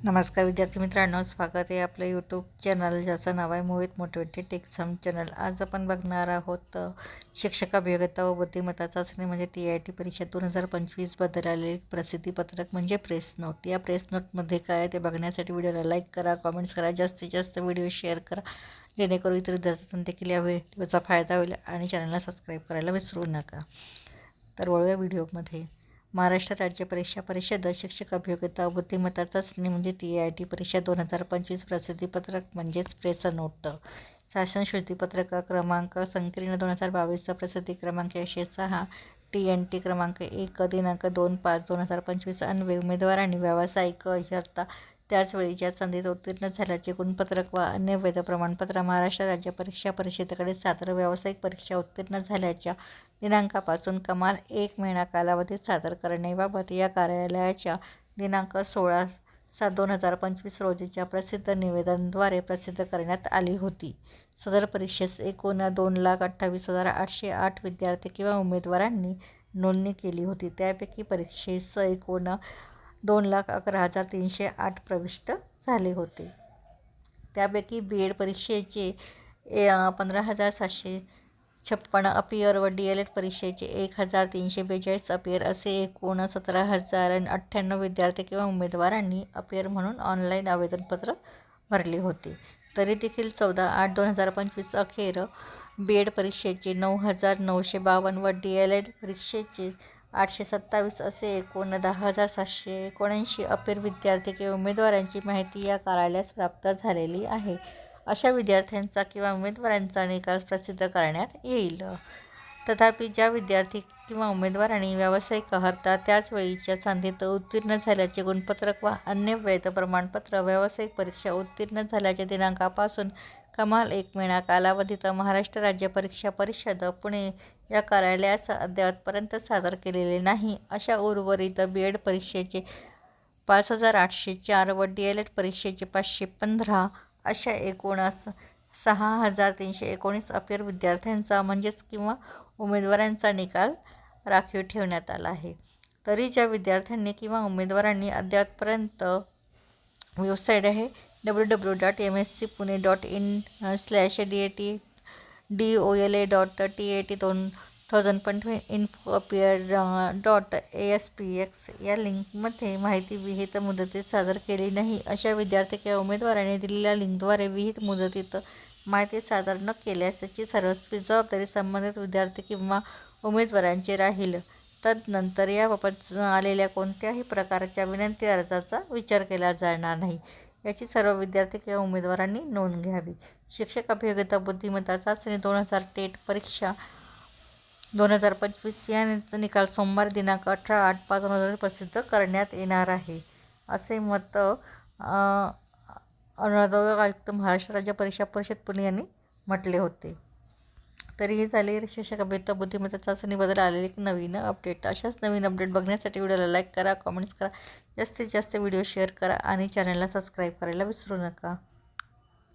नमस्कार विद्यार्थी मित्रांनो स्वागत आहे आपलं यूट्यूब चॅनल ज्याचं नाव आहे मोहित मोटिवेटेड टेक्सम चॅनल आज आपण बघणार आहोत शिक्षक अभियोगता व बुद्धिमत्ता चाचणी म्हणजे टी आय टी परीक्षा दोन हजार पंचवीसबद्दल आलेले प्रसिद्धीपत्रक म्हणजे प्रेस नोट या प्रेस नोटमध्ये काय आहे ते बघण्यासाठी व्हिडिओला लाईक करा कमेंट्स करा जास्तीत जास्त व्हिडिओ शेअर करा जेणेकरून इतर विद्यार्थ्यांना देखील या व्हिडिओचा फायदा होईल आणि चॅनलला सबस्क्राईब करायला विसरू नका. तर वळूया व्हिडिओमध्ये महाराष्ट्र राज्य परीक्षा परिषद शिक्षक अभियोग्यता बुद्धिमत्ताचाच बुद्धिमत्ता चाचणी म्हणजे टी आय टी परीक्षा दोन हजार पंचवीस प्रसिद्धीपत्रक म्हणजेच प्रेस नोट. शासन शुद्धीपत्रक क्रमांक संकीर्ण दोन हजार बावीसचा प्रसिद्धी क्रमांक एकशे सहा टी एन टी क्रमांक एक दिनांक दोन पाच दोन हजार पंचवीस अन्वये उमेदवारांनी व्यावसायिक अर्हता त्याचवेळीच्या संधीत उत्तीर्ण झाल्याचे गुणपत्रक व अन्य वैध प्रमाणपत्र महाराष्ट्र राज्य परीक्षा परिषदेकडे सादर व्यावसायिक परीक्षा उत्तीर्ण झाल्याच्या दिनांकापासून कमाल एक महिना कालावधीत सादर करण्याबाबत या कार्यालयाच्या दिनांक सोळा सात दोन हजार पंचवीस रोजीच्या प्रसिद्ध निवेदनद्वारे प्रसिद्ध करण्यात आली होती. सदर परीक्षेस एकूण दोन लाख अठ्ठावीस हजार आठशे आठ विद्यार्थी किंवा उमेदवारांनी नोंदणी केली होती. त्यापैकी परीक्षेस एकूण दोन लाख अकरा हजार तीनशे आठ प्रविष्ट झाले होते. त्यापैकी बी एड परीक्षेचे ए पंधरा हजार सातशे छप्पन्न अपियर व डी एल एड परीक्षेचे एक हजार तीनशे बेचाळीस अपियर असे एकूण सतरा हजार अठ्ठ्याण्णव विद्यार्थी किंवा उमेदवारांनी अपियर म्हणून ऑनलाईन आवेदनपत्र भरले होते. तरी देखील चौदा आठ दोन हजार पंचवीस अखेर बी एड परीक्षेचे नऊ हजार नऊशे बावन्न व डी एल एड परीक्षेचे आठशे सत्तावीस असे एकूण दहा हजार सातशे एकोणऐंशी अपेर विद्यार्थी किंवा उमेदवारांची माहिती या कार्यालयास प्राप्त झालेली आहे. अशा विद्यार्थ्यांचा किंवा उमेदवारांचा निकाल प्रसिद्ध करण्यात येईल. तथापि ज्या विद्यार्थी किंवा उमेदवारांनी व्यावसायिक अर्हता त्याच वेळीच्या संधीत उत्तीर्ण झाल्याचे गुणपत्रक व अन्य वैध प्रमाणपत्र व्यावसायिक परीक्षा उत्तीर्ण झाल्याच्या दिनांकापासून कमाल एक महिना कालावधीत महाराष्ट्र राज्य परीक्षा परिषद पुणे या कार्यालयास अद्यापपर्यंत सादर केलेले नाही. अशा उर्वरित बी एड परीक्षेचे पाच हजार आठशे चार व डी एल एड परीक्षेचे पाचशे पंधरा अशा एकूण सहा हजार तीनशे एकोणीस अपेर विद्यार्थ्यांचा म्हणजेच किंवा उमेदवारांचा निकाल राखीव ठेवण्यात आला आहे. तरी ज्या विद्यार्थ्यांनी किंवा उमेदवारांनी अद्यापपर्यंत वेबसाईट आहे W W dot M S C Pune dot in slash D A T D O L A dot T A T दोन थाउजंड पंचवीस info appear dot A S P X या लिंकमध्ये माहिती विहित मुदतीत सादर केली नाही. अशा विद्यार्थी किंवा उमेदवारांनी दिलेल्या लिंकद्वारे विहित मुदतीत माहिती सादर न केल्यास त्याची सर्वस्वी जबाबदारी संबंधित विद्यार्थी किंवा उमेदवारांची राहील. तदनंतर याबाबत आलेल्या कोणत्याही प्रकारच्या विनंती अर्जाचा विचार केला जाणार नाही. याची सर्व विद्यार्थी किंवा उमेदवारांनी नोंद घ्यावी. शिक्षक अभियोग्यता बुद्धिमत्ता चाचणी दोन हजार टेट परीक्षा दोन हजार पंचवीस या निकाल सोमवार दिनांक अठरा आठ पाच दोन हजार प्रसिद्ध करण्यात येणार आहे. असे मत अनुदान आयुक्त महाराष्ट्र राज्य परीक्षा परिषद पुणे यांनी म्हटले होते. तरी ही झाली शिक्षक अभियंता बुद्धिमत्ता चाचणीबद्दल आलेली एक नवीन अपडेट. अशाच नवीन अपडेट बघण्यासाठी व्हिडिओला लाईक करा कॉमेंट्स करा जास्तीत जास्त व्हिडिओ शेअर करा आणि चॅनलला सबस्क्राईब करायला विसरू नका.